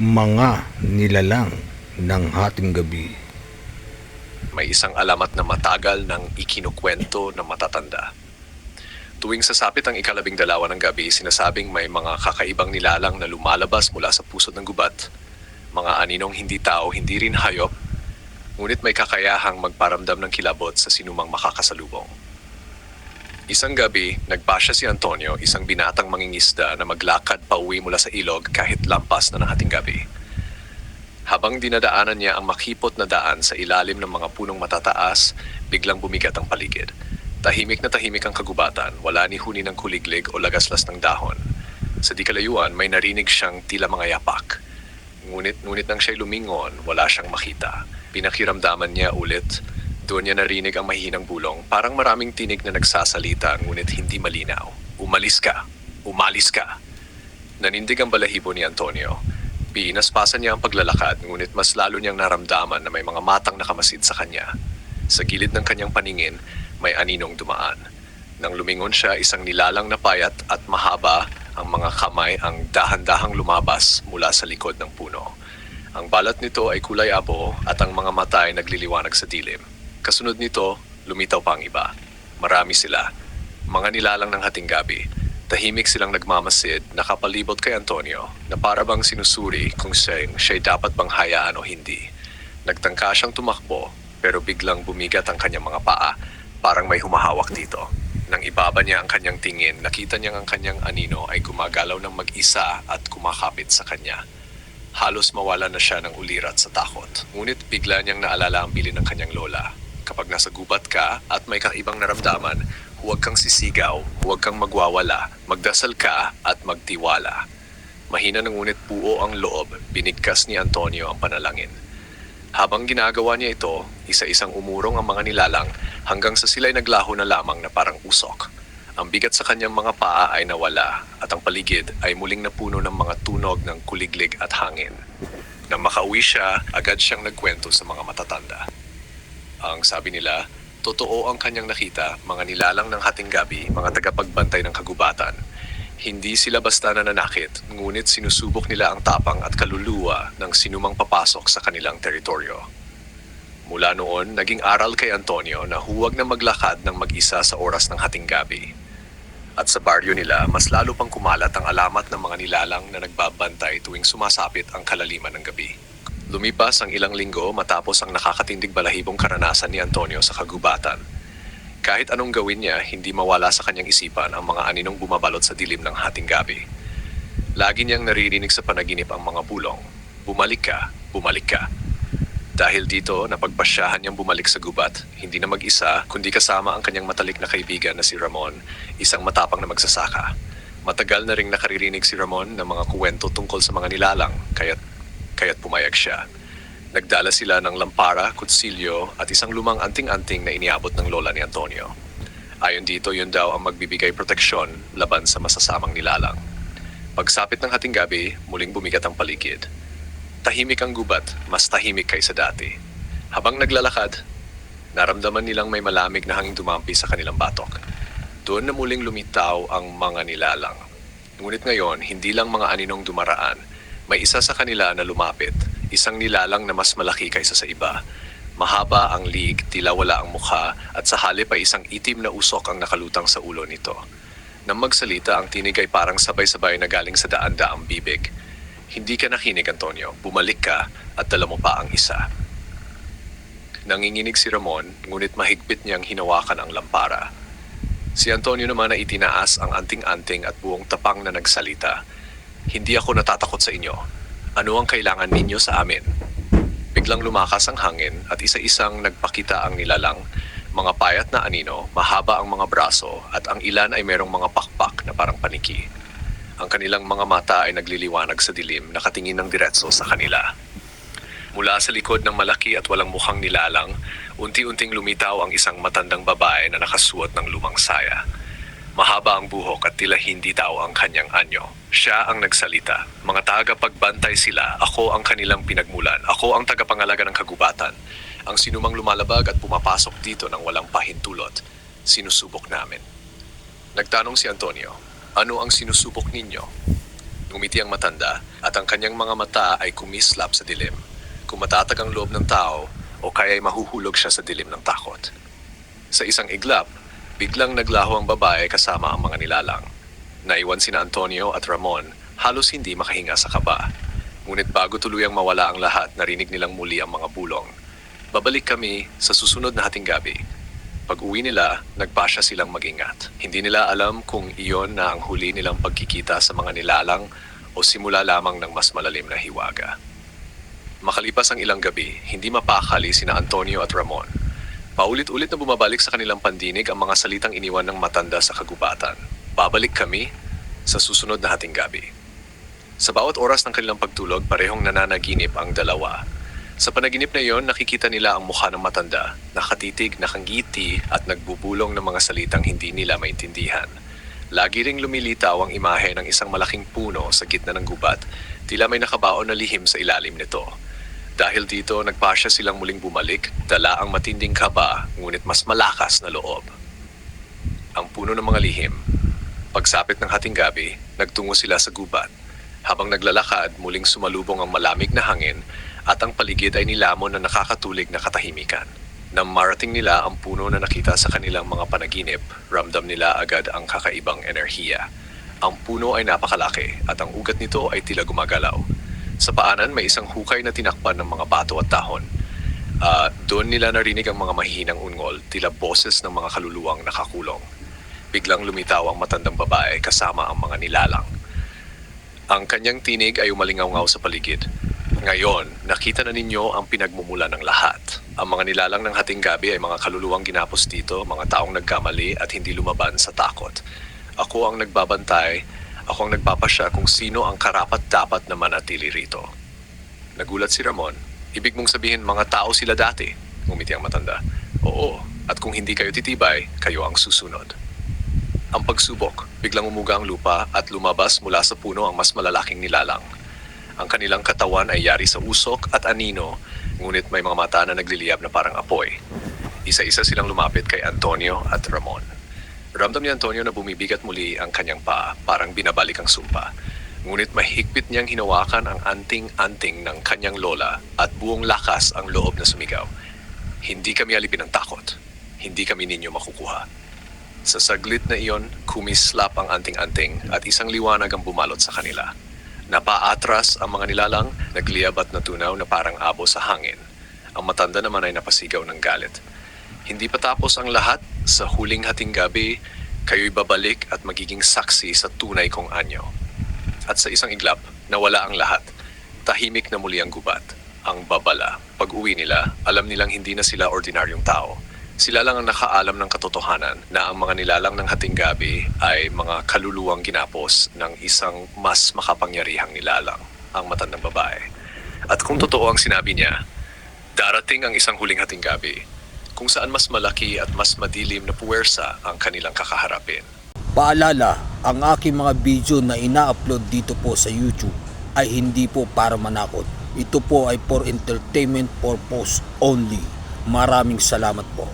mga nilalang ng hating gabi. May isang alamat na matagal ng ikinukwento ng matatanda. Tuwing sasapit ang ikalabing dalawa ng gabi, sinasabing may mga kakaibang nilalang na lumalabas mula sa pusod ng gubat. Mga aninong hindi tao, hindi rin hayop, ngunit may kakayahang magparamdam ng kilabot sa sinumang makakasalubong. Isang gabi, nagpasya si Antonio, isang binatang mangingisda na maglakad pa uwi mula sa ilog kahit lampas na ng hating gabi. Habang dinadaanan niya ang makipot na daan sa ilalim ng mga punong matataas, biglang bumigat ang paligid. Tahimik na tahimik ang kagubatan, wala ni huni ng kuliglig o lagaslas ng dahon. Sa di kalayuan, may narinig siyang tila mga yapak. Ngunit, ngunit nang siya'y lumingon, wala siyang makita. Pinakiramdaman niya ulit. Doon niya narinig ang mahihinang bulong. Parang maraming tinig na nagsasalita, ngunit hindi malinaw. Umalis ka! Umalis ka! Nanindig ang balahibo ni Antonio. Pinaspasan niya ang paglalakad, ngunit mas lalo niyang naramdaman na may mga matang nakamasid sa kanya. Sa gilid ng kanyang paningin, may aninong dumaan. Nang lumingon siya, isang nilalang na payat at mahaba ang mga kamay ang dahan-dahang lumabas mula sa likod ng puno. Ang balat nito ay kulay abo at ang mga mata ay nagliliwanag sa dilim. Kasunod nito, lumitaw pa ang iba. Marami sila. Mga nilalang ng hating gabi. Tahimik silang nagmamasid, nakapalibot kay Antonio, na para bang sinusuri kung siya'y, siya'y dapat bang hayaan o hindi. Nagtangka siyang tumakbo, pero biglang bumigat ang kanyang mga paa, parang may humahawak dito. Nang ibaba niya ang kanyang tingin, nakita niyang ang kanyang anino ay gumagalaw ng mag-isa at kumakapit sa kanya. Halos mawala na siya ng ulirat sa takot. Ngunit bigla niyang naalala ang bilin ng kanyang lola. Kapag nasa gubat ka at may kaibang naramdaman, huwag kang sisigaw, huwag kang magwawala, magdasal ka at magtiwala. Mahina ng ngunit buo ang loob, binigkas ni Antonio ang panalangin. Habang ginagawa niya ito, isa-isang umurong ang mga nilalang hanggang sa sila'y naglaho na lamang na parang usok. Ang bigat sa kanyang mga paa ay nawala at ang paligid ay muling napuno ng mga tunog ng kuliglig at hangin. Nang makauwi siya, agad siyang nagkwento sa mga matatanda. Ang sabi nila, totoo ang kanyang nakita, mga nilalang ng hating gabi, mga tagapagbantay ng kagubatan. Hindi sila basta nananakit, ngunit sinusubok nila ang tapang at kaluluwa ng sinumang papasok sa kanilang teritoryo. Mula noon, naging aral kay Antonio na huwag na maglakad ng mag-isa sa oras ng hating gabi. At sa baryo nila, mas lalo pang kumalat ang alamat ng mga nilalang na nagbabantay tuwing sumasapit ang kalaliman ng gabi. Lumipas ang ilang linggo matapos ang nakakatindig balahibong karanasan ni Antonio sa kagubatan. Kahit anong gawin niya, hindi mawala sa kanyang isipan ang mga aninong bumabalot sa dilim ng hating gabi. Lagi niyang naririnig sa panaginip ang mga bulong, Bumalik ka, bumalik ka. Dahil dito, napagpasyahan niyang bumalik sa gubat, hindi na mag-isa, kundi kasama ang kanyang matalik na kaibigan na si Ramon, isang matapang na magsasaka. Matagal na ring nakaririnig si Ramon ng mga kuwento tungkol sa mga nilalang, kaya't, kaya't pumayag siya. Nagdala sila ng lampara, kutsilyo at isang lumang anting-anting na iniabot ng lola ni Antonio. Ayon dito, yun daw ang magbibigay proteksyon laban sa masasamang nilalang. Pagsapit ng hating gabi, muling bumigat ang paligid. Tahimik ang gubat, mas tahimik kaysa dati. Habang naglalakad, naramdaman nilang may malamig na hangin dumampi sa kanilang batok. Doon na muling lumitaw ang mga nilalang. Ngunit ngayon, hindi lang mga aninong dumaraan, may isa sa kanila na lumapit, isang nilalang na mas malaki kaysa sa iba. Mahaba ang lig, tila wala ang mukha, at sa halip ay isang itim na usok ang nakalutang sa ulo nito. Nang magsalita, ang tinig ay parang sabay-sabay na galing sa daan-daang bibig. Hindi ka nakinig, Antonio. Bumalik ka at dala mo pa ang isa. Nanginginig si Ramon, ngunit mahigpit niyang hinawakan ang lampara. Si Antonio naman ay itinaas ang anting-anting at buong tapang na nagsalita. Hindi ako natatakot sa inyo. Ano ang kailangan ninyo sa amin? Biglang lumakas ang hangin at isa-isang nagpakita ang nilalang. Mga payat na anino, mahaba ang mga braso at ang ilan ay merong mga pakpak na parang paniki. Ang kanilang mga mata ay nagliliwanag sa dilim, nakatingin ng diretso sa kanila. Mula sa likod ng malaki at walang mukhang nilalang, unti-unting lumitaw ang isang matandang babae na nakasuot ng lumang saya. Mahaba ang buhok at tila hindi tao ang kanyang anyo. Siya ang nagsalita. Mga tagapagbantay sila, ako ang kanilang pinagmulan. Ako ang tagapangalaga ng kagubatan. Ang sinumang lumalabag at pumapasok dito ng walang pahintulot, sinusubok namin. Nagtanong si Antonio, ano ang sinusubok ninyo? Ngumiti ang matanda at ang kanyang mga mata ay kumislap sa dilim. Kung matatag ang loob ng tao o kaya ay mahuhulog siya sa dilim ng takot. Sa isang iglap, biglang naglaho ang babae kasama ang mga nilalang. Naiwan sina Antonio at Ramon halos hindi makahinga sa kaba. Ngunit bago tuluyang mawala ang lahat, narinig nilang muli ang mga bulong. Babalik kami sa susunod na hating gabi. Pag uwi nila, nagpasya silang magingat. Hindi nila alam kung iyon na ang huli nilang pagkikita sa mga nilalang o simula lamang ng mas malalim na hiwaga. Makalipas ang ilang gabi, hindi mapakali sina Antonio at Ramon. Paulit-ulit na bumabalik sa kanilang pandinig ang mga salitang iniwan ng matanda sa kagubatan. Babalik kami sa susunod na hating gabi. Sa bawat oras ng kanilang pagtulog, parehong nananaginip ang dalawa. Sa panaginip na iyon, nakikita nila ang mukha ng matanda, nakatitig, nakangiti at nagbubulong ng mga salitang hindi nila maintindihan. Lagi ring lumilitaw ang imahe ng isang malaking puno sa gitna ng gubat, tila may nakabaon na lihim sa ilalim nito. Dahil dito, nagpasya silang muling bumalik, dala ang matinding kaba, ngunit mas malakas na loob. Ang puno ng mga lihim. Pagsapit ng hating gabi, nagtungo sila sa gubat. Habang naglalakad, muling sumalubong ang malamig na hangin at ang paligid ay nilamon na nakakatulig na katahimikan. Nang marating nila ang puno na nakita sa kanilang mga panaginip, ramdam nila agad ang kakaibang enerhiya. Ang puno ay napakalaki at ang ugat nito ay tila gumagalaw. Sa paanan may isang hukay na tinakpan ng mga bato at dahon. Ah, doon nila narinig ang mga mahihinang ungol, tila boses ng mga kaluluwang nakakulong. Biglang lumitaw ang matandang babae kasama ang mga nilalang. Ang kanyang tinig ay umalingaw sa paligid. Ngayon, nakita na ninyo ang pinagmumula ng lahat. Ang mga nilalang ng hating gabi ay mga kaluluwang ginapos dito, mga taong nagkamali at hindi lumaban sa takot. Ako ang nagbabantay, ako ang nagpapasya kung sino ang karapat dapat na manatili rito. Nagulat si Ramon. Ibig mong sabihin mga tao sila dati. Ngumiti ang matanda. Oo, at kung hindi kayo titibay, kayo ang susunod. Ang pagsubok, biglang umuga ang lupa at lumabas mula sa puno ang mas malalaking nilalang. Ang kanilang katawan ay yari sa usok at anino, ngunit may mga mata na nagliliyab na parang apoy. Isa-isa silang lumapit kay Antonio at Ramon. Ramdam ni Antonio na bumibigat muli ang kanyang paa, parang binabalik ang sumpa. Ngunit mahigpit niyang hinawakan ang anting-anting ng kanyang lola at buong lakas ang loob na sumigaw. Hindi kami alipin ng takot. Hindi kami ninyo makukuha. Sa saglit na iyon, kumislap ang anting-anting at isang liwanag ang bumalot sa kanila. Napaatras ang mga nilalang, nagliyab at natunaw na parang abo sa hangin. Ang matanda naman ay napasigaw ng galit. Hindi pa tapos ang lahat, sa huling hating gabi, kayo'y babalik at magiging saksi sa tunay kong anyo. At sa isang iglap, nawala ang lahat. Tahimik na muli ang gubat. Ang babala. Pag uwi nila, alam nilang hindi na sila ordinaryong tao. Sila lang ang nakaalam ng katotohanan na ang mga nilalang ng hating gabi ay mga kaluluwang ginapos ng isang mas makapangyarihang nilalang, ang matandang babae. At kung totoo ang sinabi niya, darating ang isang huling hating gabi kung saan mas malaki at mas madilim na puwersa ang kanilang kakaharapin. Paalala, ang aking mga video na ina-upload dito po sa YouTube ay hindi po para manakot. Ito po ay for entertainment purpose only. Maraming salamat po.